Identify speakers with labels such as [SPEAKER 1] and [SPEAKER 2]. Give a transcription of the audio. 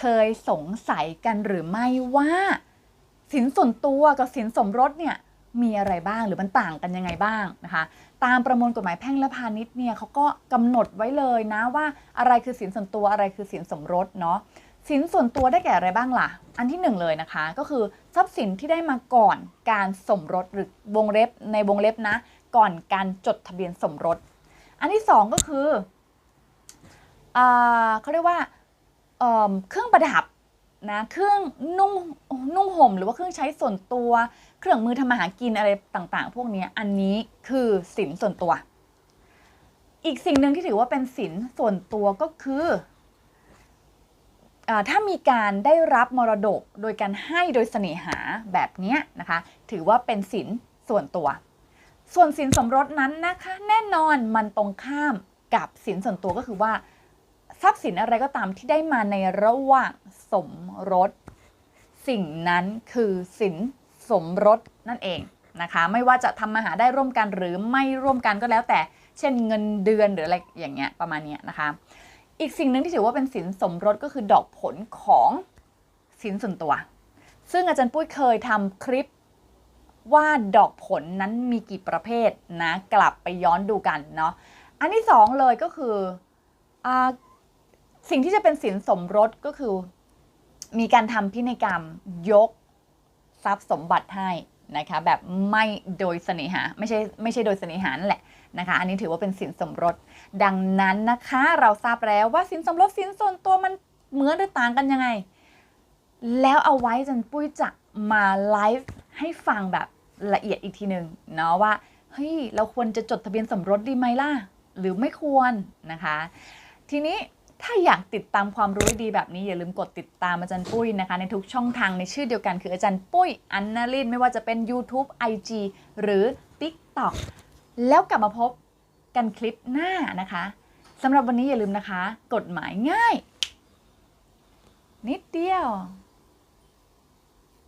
[SPEAKER 1] เคยสงสัยกันหรือไม่ว่าสินส่วนตัวกับสินสมรสเนี่ยมีอะไรบ้างหรือมันต่างกันยังไงบ้างนะคะ ตามประมวลกฎหมายแพ่งและพาณิชย์เนี่ยเขาก็กำหนดไว้เลยนะว่าอะไรคือสินส่วนตัวอะไรคือสินสมรสเนาะสินส่วนตัวได้แก่อะไรบ้างล่ะ อันที่หนึ่งเลยนะคะ ก็คือทรัพย์สินที่ได้มาก่อนการสมรสหรือวงเล็บในวงเล็บนะ ก่อนการจดทะเบียนสมรส อันที่สองก็คืออ่าเขาเรียกว่า เเครื่องประดับนะเครื่องนุ่งนุ่งห่ม หรือว่าเครื่องใช้ส่วนตัว เครื่องมือทำมาหากินอะไรต่างๆ พวกนี้อันนี้คือสินส่วนตัว อีกสิ่งหนึ่งที่ถือว่าเป็นสินส่วนตัวก็คืออถ้ามีการได้รับมรดกโดยการให้โดยเสน่หาแบบนี้นะคะ ถือว่าเป็นสินส่วนตัว ส่วนสินสมรสนั้นนะคะ แน่นอนมันตรงข้ามกับสินส่วนตัวก็คือว่า ทรัพย์สินอะไรก็ตามที่ได้มาในระหว่างสมรส สิ่งนั้นคือสินสมรสนั่นเองนะคะ ไม่ว่าจะทำมาหาได้ร่วมกันหรือไม่ร่วมกันก็แล้วแต่ เช่นเงินเดือนหรืออะไรอย่างเงี้ยประมาณเนี้ยนะคะ อีกสิ่งหนึ่งที่ถือว่าเป็นสินสมรสก็คือดอกผลของสินส่วนตัว ซึ่งอาจารย์ปุ้ยเคยทำคลิปว่าดอกผลนั้นมีกี่ประเภทนะ กลับไปย้อนดูกันเนาะอันที่สองเลยก็คืออา สิ่งที่จะเป็นสินสมรสก็คือ มีการทำพินัยกรรมยกทรัพย์สมบัติให้นะคะแบบไม่โดยเสน่หาไม่ใช่ไม่ใช่โดยเสน่หานั่นแหละนะคะ อันนี้ถือว่าเป็นสินสมรส ดังนั้นนะคะเราทราบแล้วว่าสินสมรสสินส่วนตัวมันเหมือนหรือต่างกันยังไง แล้วเอาไว้จันปุ้ยจะมาไลฟ์ให้ฟังแบบละเอียดอีกทีหนึ่งเนาะว่าเฮ้ยเราควรจะจดทะเบียนสมรสดีไหมล่ะ หรือไม่ควรนะคะ ทีนี้ ถ้าอยากติดตามความรู้ดีแบบนี้อย่าลืมกดติดตามอาจารย์ปุ้ยนะคะ ในทุกช่องทางในชื่อเดียวกันคืออาจารย์ปุ้ยอันนาลินไม่ว่าจะเป็น YouTube IG หรือ TikTok แล้วกลับมาพบกันคลิปหน้านะคะสำหรับวันนี้อย่าลืมนะคะ กฎหมายง่าย นิดเดียว